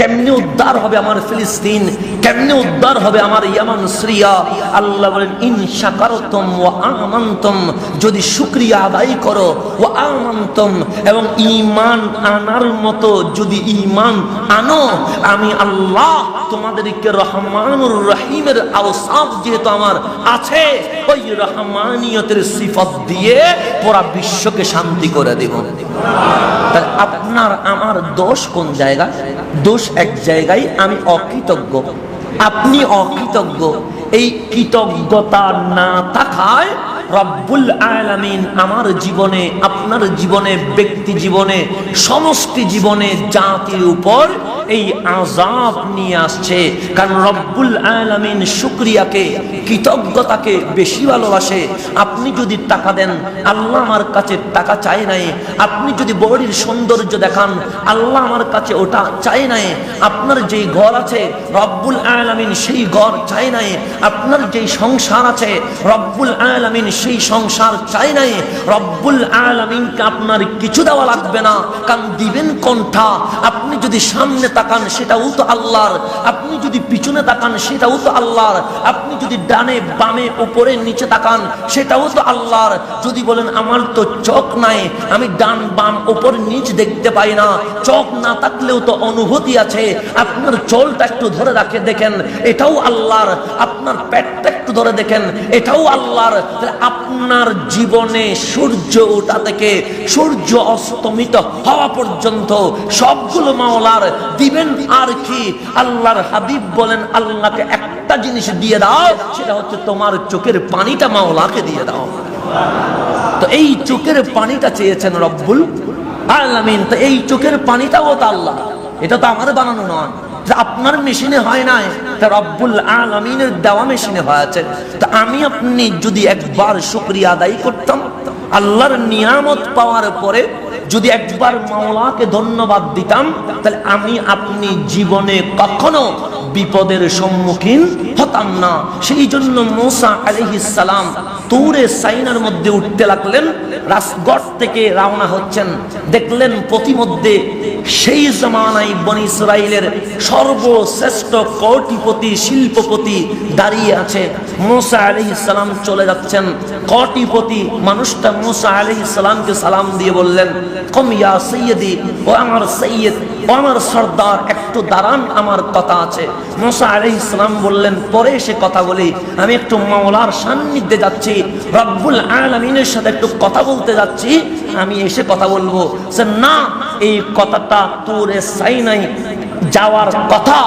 কেমনে উদ্ধার হবে আমার ফিলিস্তিন? কেমনে উদ্ধার হবে আমার ইয়ামান, সিরিয়া? আল্লাহ বলেন ইন শাকারতুম ওয়া আমানতুম যদি শুকরিয়া আদায় করো, ওয়া আমানতুম এবং ঈমান আনার মতো যদি ঈমান আনো, আমি আল্লাহ তোমাদেরকে রহমানুর রহিমের আওসাফ যেহেতু আমার আছে, ওই রহমানিয়তের সিফত দিয়ে পুরা বিশ্বকে শান্তি করে দেব। আপনার, আমার দোষ কোন জায়গা? দোষ এক জায়গায়, আমি অকৃতজ্ঞ। আপনি অকৃতজ্ঞ। এই কৃতজ্ঞতা না থাকায় রব্বুল আলামিন আমার জীবনে, আপনার জীবনে, ব্যক্তি জীবনে সমষ্টি জীবনে জাতির উপর এই আজাব নিয়ে আসছে। কারণ রব্বুল আলামিন শুক্রিয়াকে, কৃতজ্ঞতাকে বেশি ভালোবাসে। আপনি যদি টাকা দেন, আল্লাহ আমার কাছে টাকা চায় নাই। আপনি যদি বড়ির সৌন্দর্য দেখান, আল্লাহ আমার কাছে ওটা চায় নাই। আপনার যেই ঘর আছে, রব্বুল আলামিন সেই ঘর চায় নাই। আপনার যেই সংসার আছে, রব্বুল আলামিন সেই সংসার চায় নাই। রব্বুল আলামিনকে আপনার কিছু দেওয়া লাগবে না। কারণ দিবেন কোনটা? আপনি যদি সামনে তাকান, সেটাও তো আল্লাহর। আপনি যদি পিছনে তাকান, সেটাও তো আল্লাহর। আপনি যদি ডানে বামে উপরে নিচে তাকান, সেটাও তো আল্লাহর, যদি বলেন, আমার তো চোখ নাই, আমি ডান বাম উপর নিচ দেখতে পাই না, চোখ না থাকলেও তো অনুভূতি আছে, আপনার চোলটা একটু ধরে রাখে দেখেন, এটাও আল্লাহর, আপনার পেটটা একটু ধরে দেখেন, এটাও আল্লাহর আপনার জীবনে সূর্য ওঠা থেকে সূর্য অস্তমিত হওয়া পর্যন্ত সবগুলো মাওলার দিবেন আর কি, আল্লাহর হাবিব বলেন, আল্লাহকে একটা জিনিস দিয়ে দাও, সেটা হচ্ছে তোমার চোখের পানিটা মাওলাকে দিয়ে দাও। তো এই চোখের পানিটা চেয়েছেন রব্বুল আলামিন। তো এই চোখের পানিটাও তো আল্লাহ। এটা তো আমার বানানো নয়। আপনার মেশিনে হয় নাই, তা রব্বুল আলমিনের দেওয়া মেশিনে হয়েছে। তা আমি আপনি যদি একবার শুক্রিয়া আদায় করতাম, আল্লাহর নিয়ামত পাওয়ার পরে যদি একবার মাওলাকে ধন্যবাদ দিতাম, তাহলে আমি আপনি জীবনে কখনো বিপদের সম্মুখীন হতাম না। সেই জন্য মোসা আলহিস সালাম তুরে সাইনার মধ্যে উঠতে লাগলেন, রাসগড় থেকে রওনা হচ্ছেন। দেখলেন প্রতিমধ্যে সেই জমানায় বনি ইসরাইলের সর্বশ্রেষ্ঠ কোটিপতি, শিল্পপতি দাঁড়িয়ে আছে। মোসা আলি সালাম চলে যাচ্ছেন। কোটিপতি মানুষটা মোসা আলি সালামকে সালাম দিয়ে বললেন, কম ইয়া সৈয়দি ও আমার সৈয়দ ও আমার সর্দার, একটু দাঁড়ান, আমার কথা আছে। মোসা আলি ইসলাম বললেন, পরে সে কথা বলি, আমি একটু মাওলার সান্নিধ্যে যাচ্ছি। রব্বুল আলমিনের সাথে একটু কথা বলতে যাচ্ছি, আমি এসে কথা বলব। না, এই কথাটা তোরে সাই নাই। যাওয়ার কথা,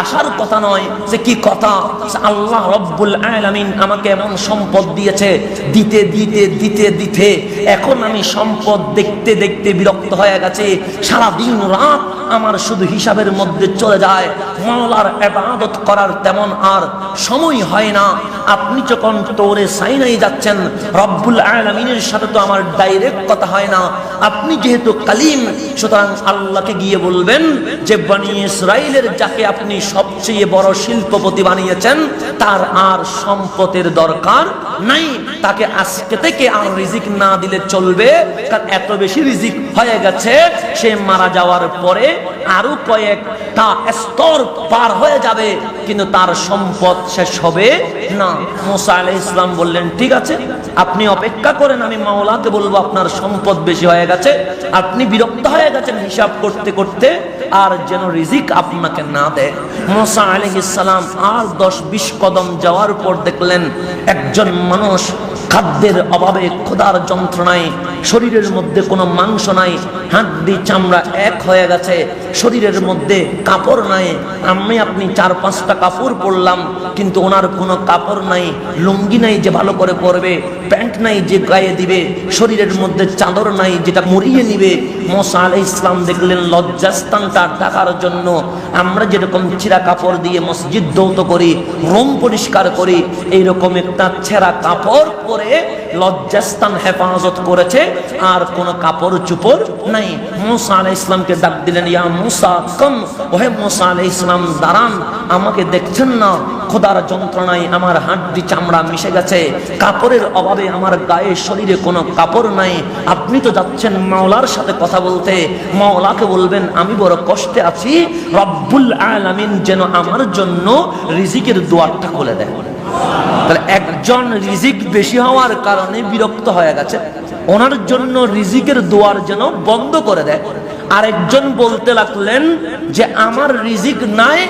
আসার কথা নয়। যে কি কথা? আল্লাহ রব্বুল আলামিন আমাকে এমন সম্পদ দিয়েছে, দিতে দিতে দিতে দিতে। এখন আমি সম্পদ দেখতে দেখতে বিরক্ত হয়ে গেছে। সারা দিন রাত আমার শুধু হিসাবের মধ্যে চলে যায়। মাওলার এবাদত করার তেমন আর সময় হয় না। আপনি যখন তোরে সাইনাই যাচ্ছেন, রব্বুল আলামিনের সাথে তো আমার ডাইরেক্ট কথা হয় না। আপনি যেহেতু কালিম, সুতরাং আল্লাহকে গিয়ে বলবেন যে, বানি ইসরায়েলের যাকে আপনি সবচেয়ে বড় শিল্পপতি বানিয়েছেন, তার আর সম্পদের দরকার নাই, তাকে আজকে থেকে আর রিজিক না দিলে চলবে, কারণ এত বেশি রিজিক হয়ে গেছে, সে মারা যাওয়ার পরে আরও কয়েকটা স্তর পার হয়ে যাবে, কিন্তু তার সম্পদ শেষ হবে না। মোসা আলাই ইসলাম বললেন, ঠিক আছে, আপনি অপেক্ষা করেন, আমি মাওলাকে বলব আপনার সম্পদ বেশি হয়ে গেছে, আপনি বিরক্ত হয়ে গেছেন হিসাব করতে করতে, আর যেন রিজিক আপনাকে না দেয়। মোসা আলহ ইসলাম আর দশ বিশ কদম যাওয়ার পর দেখলেন, একজন মানুষ খাদ্যের অভাবে ক্ষুধার যন্ত্রণায়, শরীরের মধ্যে কোনো মাংস নাই, হাড্ডি চামড়া এক হয়ে গেছে শরীরের মধ্যে কাপড় নাই। আমি আপনি চার, পাঁচটা কাপড় পরলাম, কিন্তু ওনার কোনো কাপড় নাই, লুঙ্গি নাই যে ভালো করে পরবে, প্যান্ট নাই যে গায়ে দিবে, শরীরের মধ্যে চাদর নাই যেটা মরিয়ে নিবে। মোসা আলাই ইসলাম দেখলেন, লজ্জাস্থানটা ঢাকার জন্য। আমরা যেরকম চিরা কাপড় দিয়ে মসজিদ দৌত করি, রোম পরিষ্কার করি, এইরকম একটা ছেঁড়া কাপড় পরে লজ্জাস্থান হেফাজত করেছে, আর কোনো কাপড় চুপড় নাই। মুসা আলাই ইসলামকে ডাক দিলেন, ইয়া মুসা, কম। ওহে মুসা আলাই ইসলাম দাঁড়ান। আমাকে দেখছেন না। খোদার যন্ত্রণায় আমার হাড্ডি চামড়া মিশে গেছে। কাপড়ের অভাবে আমার গায়ে শরীরে কোনো কাপড় নাই। আপনি তো যাচ্ছেন মাওলার সাথে কথা বলতে। মাওলাকে বলবেন, আমি বড় কষ্টে আছি। রব্বুল আলামিন যেন আমার জন্য রিজিকের দুয়ারটা খুলে দেয় তাহলে একজন রিজিক বেশি হওয়ার কারণে বিরক্ত হয়ে গেছে। ওনার জন্য রিজিকের দোয়ার যেন বন্ধ করে দেয়। আরেকজন বলতে লাগলেন যে, আমার রিজিক নাই,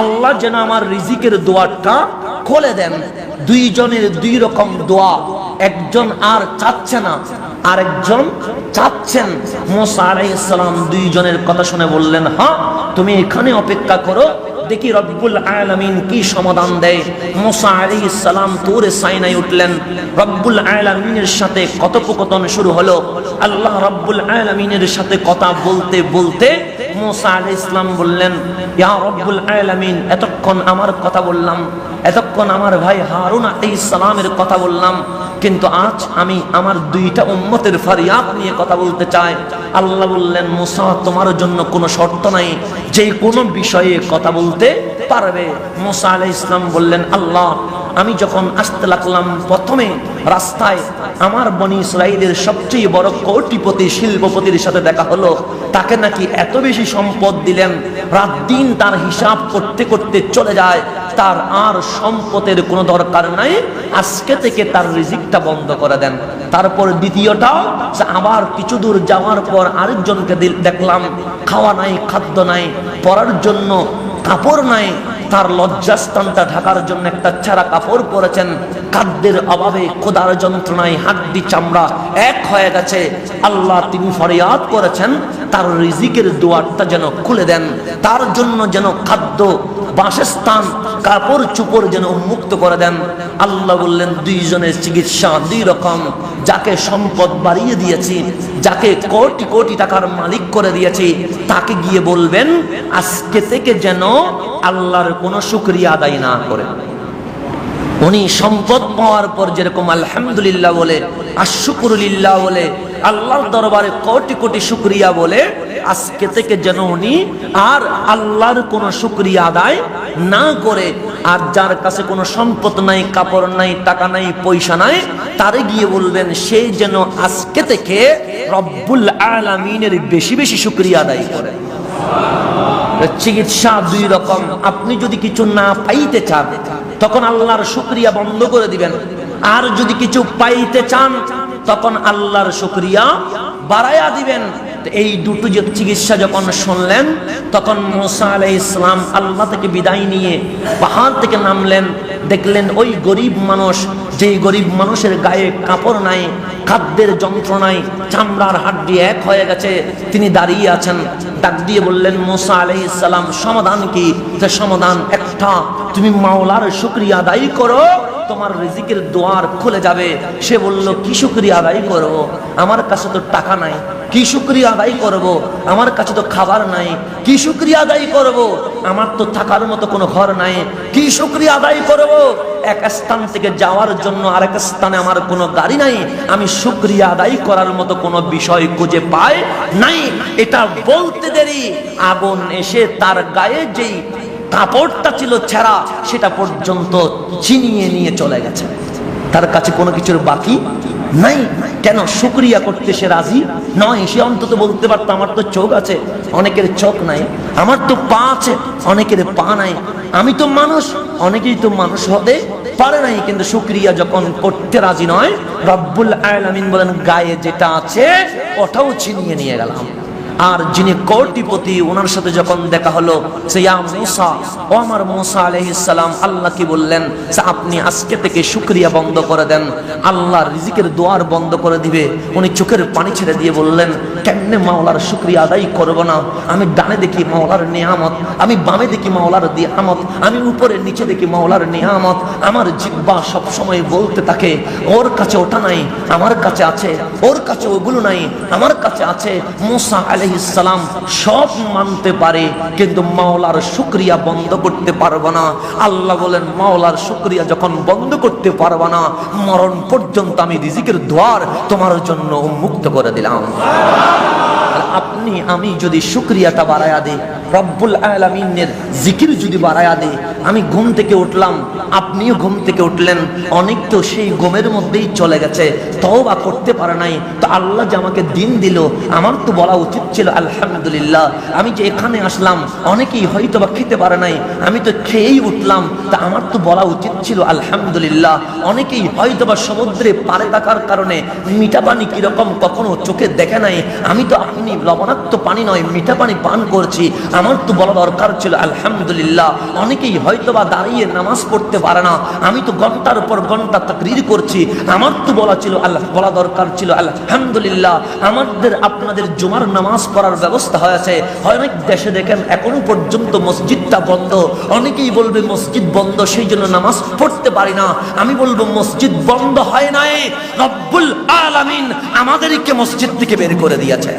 আল্লাহ যেন আমার রিজিকের দোয়ারটা খুলে দেন। দুইজনের দুই রকম দোয়া। একজন আর চাচ্ছে না, আরেকজন চাচ্ছেন। মোসা আলাইসালাম দুইজনের কথা শুনে বললেন হ্যাঁ তুমি এখানে অপেক্ষা করো দেখি রব্বুল আলামিন কি সমাধান দেয়। মোসা আলাইহিস সালাম তোরে সাইনাই উঠলেন। রব্বুল আলামিনের সাথে কথোপকথন শুরু হলো। আল্লাহ রব্বুল আলামিনের সাথে কথা বলতে বলতে মোসা আলাইহিস সালাম বললেন, ইয়া রব্বুল আলামিন, এতক্ষণ আমার কথা বললাম। এতক্ষণ আমার ভাই হারুন আলাইহিস সালামের কথা বললাম। কিন্তু আজ আমি আমার দুইটা উম্মতের ফারিয়াদ নিয়ে কথা বলতে চাই। আল্লাহ বললেন, মুসা, তোমার জন্য কোনো শর্ত নাই। যে কোনো বিষয়ে কথা বলতে পারবে। মুসা আলাই ইসলাম বললেন, আল্লাহ, আমি যখন আসতে লাগলাম প্রথমে রাস্তায় আমার বনি ইসরায়েলের সবচেয়ে বড় কোটিপতি, শিল্পপতির সাথে দেখা হলো। তাকে নাকি এত বেশি সম্পদ দিলেন। রাত দিন তার হিসাব করতে করতে চলে যায়। তার আর সম্পদের কোনো দরকার নাই। আজকে থেকে তার রিজিকটা বন্ধ করে দেন। তারপর দ্বিতীয়টাও আবার কিছু দূর যাওয়ার পর আরেকজনকে দেখলাম, খাওয়া নাই, খাদ্য নাই, পরার জন্য কাপড় নাই। তার লজ্জাস্থানটা ঢাকার জন্য একটা ছাড়া কাপড় পরেছেন। খাদ্যের অভাবে খোদার যন্ত্রণায় হাড্ডি চামড়া এক হয়ে গেছে। আল্লাহ তিনি ফরিয়াদ করেছেন, তার রিজিকের দুয়ারটা যেন খুলে দেন। তার জন্য যেন খাদ্য, বাসস্থান কাপড় চুপড় যেন উন্মুক্ত করে দেন। আল্লাহ বললেন, দুইজনের চিকিৎসা দুই রকম। যাকে সম্পদ বাড়িয়ে দিয়েছি, যাকে কোটি কোটি টাকার মালিক করে দিয়েছি, তাকে গিয়ে বলবেন, আজকে থেকে যেন আল্লাহর কোনো শুক্রিয়া আদায় না করে। উনি সম্পদ পাওয়ার পর যেরকম আলহামদুলিল্লাহ বলে আশুকুরুলিল্লাহ বলে, আল্লাহর দরবারে কোটি কোটি শুক্রিয়া বলে আজকে থেকে যেন উনি আর আল্লাহর কোনো শুক্রিয়া আদায় না করে, আর যার কাছে কোনো সম্পদ নাই, কাপড় নাই, টাকা নাই, পয়সা নাই, তারে গিয়ে বলবেন, সে যেন আজকে থেকে রব্বুল আলামিনের বেশি বেশি শুক্রিয়া আদায় করে। চিকিৎসা দুই রকম। আপনি যদি কিছু না পাইতে চান, তখন আল্লাহর শুক্রিয়া বন্ধ করে দিবেন। আর যদি কিছু পাইতে চান, তখন আল্লাহর শুক্রিয়া বাড়াইয়া দিবেন। এই দুটো যে চিকিৎসা যখন শুনলেন, তখন মোসা আলাই ইসলাম আল্লাহ থেকে বিদায় নিয়ে পাহাড় থেকে নামলেন। দেখলেন ওই গরিব মানুষ, যেই গরিব মানুষের গায়ে কাপড় নাই, খাদ্যের যন্ত্রণায় চামড়ার হাড্ডি এক হয়ে গেছে, তিনি দাঁড়িয়ে আছেন। ডাক দিয়ে বললেন, মোসা আলাই ইসলাম সমাধান কি? সমাধান একটা, তুমি মাওলার শুক্রিয়া আদায় করো তোমার রিজিকের দোয়ার খুলে যাবে। সে বলল, কি শুক্রিয়া আদায় করব? আমার কাছে তো টাকা নাই। কি শুক্রিয়া আদায় করব? আমার কাছে তো খাবার নাই। কি শুক্রিয়া আদায় করব? আমার তো থাকার মতো কোনো ঘর নাই। কি শুক্রিয়া আদায় করব? এক স্থান থেকে যাওয়ার জন্য আরেক স্থানে আমার কোনো গাড়ি নাই। আমি শুক্রিয়া আদায় করার মতো কোনো বিষয় খুঁজে পাই নাই। এটা বলতে দেরি। আগুন এসে তার গায়ে যেই কাপড়টা ছিল ছেঁড়া, সেটা পর্যন্ত চিনিয়ে নিয়ে চলে গেছে। তার কাছে কোনো কিছুর বাকি নাই। কেন শুক্রিয়া করতে সে রাজি? নয়, সে অন্তত বলতে পারতো, আমার তো চোখ আছে, অনেকের চোখ নাই, আমার তো পা আছে, অনেকের পা নাই, আমি তো মানুষ, অনেকেই তো মানুষ হতে পারে নাই, কিন্তু শুক্রিয়া যখন করতে রাজি নয়, রব্বুল আলামিন বলেন, গায়ে যেটা আছে, ওটাও ছিনিয়ে নিয়ে গেলাম। আর যিনি কোটিপতি ওনার সাথে যখন দেখা হলো ও আমার মুসা আলাইহিস সালাম, আল্লাহ কি বললেন? আপনি আজকে থেকে শুকরিয়া বন্ধ করে দেন। আল্লাহ রিজিকের দোয়ার বন্ধ করে দিবে। উনি চোখের পানি ছেড়ে দিয়ে বললেন, কেমনে মাওলার শুকরিয়া আদায় করব না? আমি ডানে দেখি মাওলার নিয়ামত, আমি বামে দেখি মাওলার নিয়ামত আমি উপরে নিচে দেখি মাওলার নিয়ামত। আমার জিব্বা সব সময় বলতে থাকে, ওর কাছে ওটা নাই, আমার কাছে আছে, ওর কাছে ওগুলো নাই, আমার কাছে আছে মুসা আলাইহিস আলহিসাম সব মানতে পারে, কিন্তু মাওলার শুক্রিয়া বন্ধ করতে পারব না। আল্লাহ বলেন, মাওলার শুক্রিয়া যখন বন্ধ করতে পারব না, মরণ পর্যন্ত আমি রিজিকের দ্বার তোমার জন্য উন্মুক্ত করে দিলাম। আপনি, আমি যদি শুক্রিয়াটা বাড়ায়া দিই রব্বুল আলমিনের জিকির যদি বাড়ায়া দিই আমি ঘুম থেকে উঠলাম, আপনিও ঘুম থেকে উঠলেন, অনেক তো সেই ঘুমের মধ্যেই চলে গেছে, তওবা করতে পারে নাই, তো আল্লাহ যে আমাকে দিন দিল, আমার তো বলা উচিত ছিল, আলহামদুলিল্লাহ, আমি যে এখানে আসলাম, অনেকেই হয়তো বা খেতে পারে নাই, আমি তো খেয়েই উঠলাম, তা আমার তো বলা উচিত ছিল, আলহামদুলিল্লাহ, অনেকেই হয়তো বা সমুদ্রে পারে থাকার কারণে মিঠা পানি কীরকম কখনো চোখে দেখে নাই, আমি তো আপনি লবণাক্ত পানি নয়, মিঠা পানি পান করছি আমার তো বলা দরকার ছিল, আলহামদুলিল্লাহ, অনেকেই হয়তো বা দাঁড়িয়ে নামাজ পড়তে পারে না। আমি তো ঘণ্টার পর ঘণ্টা তাকরির করছি। আমার তো বলা ছিল, আল্লাহ, বলা দরকার ছিল, আলহামদুলিল্লাহ, আমাদের, আপনাদের জুমার নামাজ পড়ার ব্যবস্থা হয়েছে। অনেক দেশে দেখেন, এখনও পর্যন্ত মসজিদটা বন্ধ। অনেকেই বলবে, মসজিদ বন্ধ, সেই জন্য নামাজ পড়তে পারি না। আমি বলব, মসজিদ বন্ধ হয় নাই। রব্বুল আলামিন আমাদেরকে মসজিদ থেকে বের করে দিয়েছে।